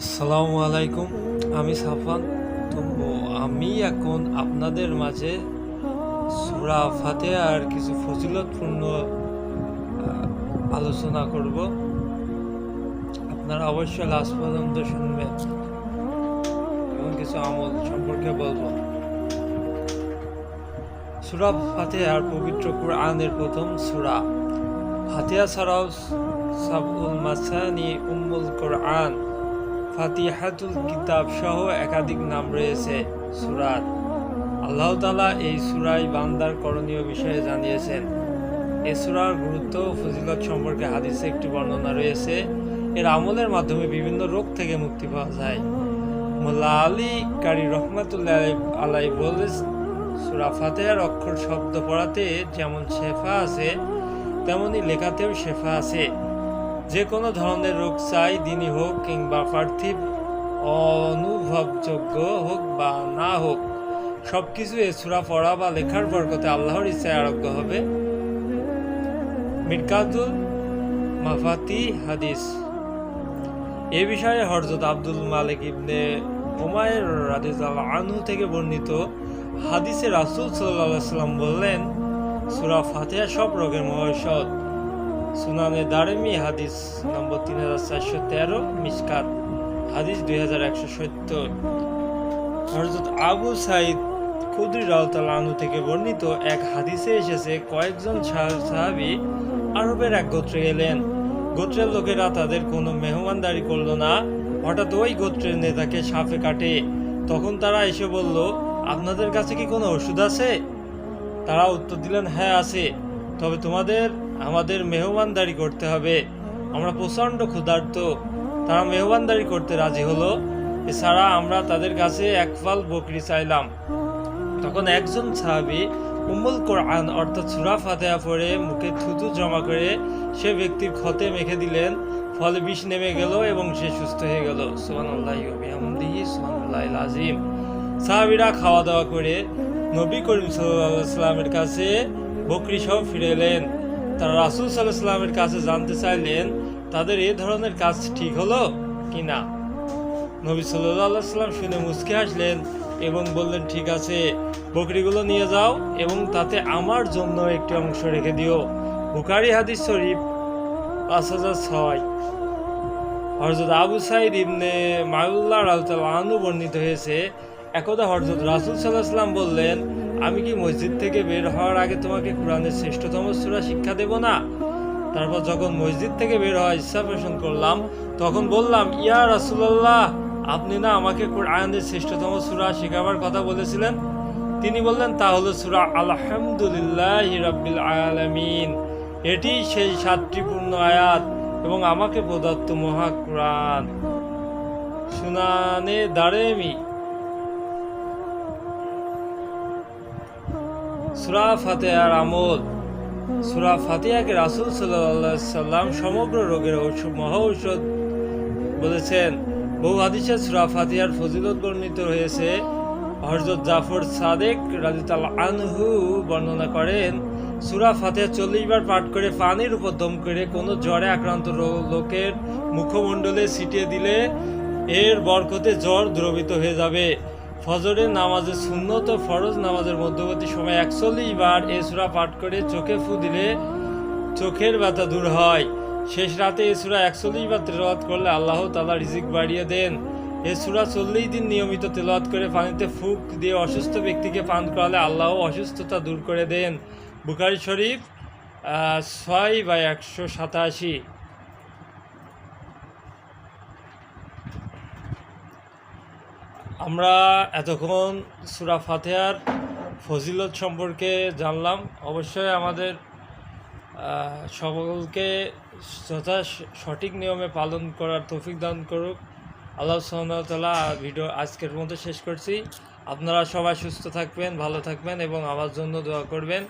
আসসালামু আলাইকুম, আমি সাফান। তো আমি এখন আপনাদের মাঝে সুরা ফাতেহার কিছু ফজিলতপূর্ণ আলোচনা করব। আপনারা অবশ্যই লাস্ট পর্যন্ত শুনবেন এবং কিছু আমল সম্পর্কে বলব। সুরা ফাতেহার পবিত্র কোরআনের প্রথম সুরা। ফাতিহা ছাড়াও সাবুল মাসানি উম্মুল কোরআন। ফাতিহাতুল কিতাব সহ একাধিক নাম রয়েছে, সুরাত। আল্লাহ তালা এই সুরাই বান্দার করণীয় বিষয়ে জানিয়েছেন। এ সুরার গুরুত্ব ও ফজিলত সম্পর্কে হাদিসে একটি বর্ণনা রয়েছে। এর আমলের মাধ্যমে বিভিন্ন রোগ থেকে মুক্তি পাওয়া যায়। মোল্লা আলী কারি রহমাতুল্লাহ আলাই বলে সুরা ফাতেহার অক্ষর শব্দ পড়াতে যেমন শেফা আছে, তেমনি লেখাতেও শেফা আছে। যে কোনো ধরনের রোগ চাই, দিনই হোক কিংবা পার্থিব, অনুভবযোগ্য হোক বা না হোক সব কিছু এ সুরা পড়া বা লেখার বরকতে আল্লাহর ইচ্ছায় আরোগ্য হবে। মিরকাতুল মাফাতি হাদিস। এ বিষয়ে হরজত আব্দুল মালিক ইবনে ওমায়ের রাদিজাল আনহু থেকে বর্ণিত হাদিসে রাসূল আলাইহি সাল্লাম বললেন, সুরা ফাতিহা সব রোগের মহৌষধ। সুনানে দারেমি হাদিস নম্বর তিন হাজার চারশো তেরো, মিসকাত হাদিস দুই হাজার একশো সত্তর। হরজত আবু সাইদ খুদ্রি রাউতাল আনু থেকে বর্ণিত এক হাদিসে এসেছে, কয়েকজন সাহ- সাহাবী আরবের এক গোত্রে এলেন। গোত্রের লোকেরা তাদের কোনো মেহমানদারি করল না। হঠাৎ ওই গোত্রের নেতাকে সাপে কাটে। তখন তারা এসে বলল, আপনাদের কাছে কি কোনো ওষুধ আছে? তারা উত্তর দিলেন হ্যাঁ আছে। তবে তোমাদের আমাদের মেহমানদারি করতে হবে। আমরা প্রচণ্ড ক্ষুধার্ত। তারা মেহমানদারি করতে রাজি হলো। এছাড়া আমরা তাদের কাছে এক ফাল বকরি চাইলাম। তখন একজন সাহাবি উম্মুল কোরআন, অর্থাৎ সুরা ফাতেহা পড়ে মুখে থুতু জমা করে সে ব্যক্তির ক্ষতে মেখে দিলেন। ফলে বিষ নেমে গেল এবং সে সুস্থ হয়ে গেল। বিহামদিহি, সুবহানাল্লাহিল আযীম। খাওয়া দাওয়া করে নবী করিম সাল্লামের কাছে বকরি সহ ফিরে এলেন। তারা রাসূল সাল্লাল্লাহু সাল্লামের কাছে জানতে চাইলেন, তাদের এ ধরনের কাজ ঠিক হলো কি না? নবী সাল্লাল্লাহু সাল্লাম শুনে মুচকে আসলেন এবং বললেন, ঠিক আছে, বকরিগুলো নিয়ে যাও এবং তাতে আমার জন্য একটি অংশ রেখে দিও। বুখারি হাদিস শরীফ পাঁচ হাজার ছয়। হরজত আবু সাইদ ইবনে মায়ুল্লাহ রাউতাল আনু বর্ণিত হয়েছে, একদা হরজত রাসুল সাল্লাহ সাল্লাম বললেন আমি কি মসজিদ থেকে বের হওয়ার আগে তোমাকে কোরআনের শ্রেষ্ঠতম সূরা শিক্ষা দেব না? তারপর যখন মসজিদ থেকে বের হওয়ার ইচ্ছা পোষণ করলাম, তখন বললাম, ইয়া রাসুলাল্লাহ, আপনি না আমাকে কোরআনের শ্রেষ্ঠতম সূরা শেখাবার কথা বলেছিলেন? তিনি বললেন, তা হলো সূরা আলহামদুলিল্লাহ রাব্বিল আলামিন। এটি সেই সাতটি পূর্ণ আয়াত এবং আমাকে প্রদত্ত মহা কোরআন। সুনানে দারেমি সুরা ফাতেহার আমল। সুরা ফাতিহাকে রাসুল সাল্লাহ সাল্লাম সমগ্র রোগের ঔষধ মহা ঔষধ বলেছেন। বহু হাদিসে সুরা ফাতিহার ফজিলত বর্ণিত হয়েছে। হরজত জাফর সাদেক রাজিতাল আনহু বর্ণনা করেন, সুরা ফাতিহা চল্লিশ বার পাঠ করে পানির উপর দম করে কোনো জ্বরে আক্রান্ত লোকের মুখমণ্ডলে ছিটিয়ে দিলে এর বরকতে জ্বর দ্রবিত হয়ে যাবে। ফজরের নামাজে সুন্নত ও ফরজ নামাজের মধ্যবর্তী সময় একচল্লিশ বার এ সুরা পাঠ করে চোখে ফু দিলে চোখের ব্যথা দূর হয়। শেষ রাতে এ সুরা একচল্লিশ বার তেলাওয়াত করলে আল্লাহ তালা রিজিক বাড়িয়ে দেন। এ সুরা চল্লিশ দিন নিয়মিত তেলাওয়াত করে পানিতে ফুক দিয়ে অসুস্থ ব্যক্তিকে পান করালে আল্লাহ অসুস্থতা দূর করে দেন। বুখারি শরীফ ছয় বা একশো সাতাশি। আমরা এতক্ষণ সুরা ফাতেহার ফজিলত সম্পর্কে জানলাম। অবশ্যই আমাদের সকলকে যথা সঠিক নিয়মে পালন করার তৌফিক দান করুক। আল্লাহ সাল্লাহ ভিডিও আজকের মতো শেষ করছি। আপনারা সবাই সুস্থ থাকবেন, ভালো থাকবেন এবং আমার জন্য দোয়া করবেন।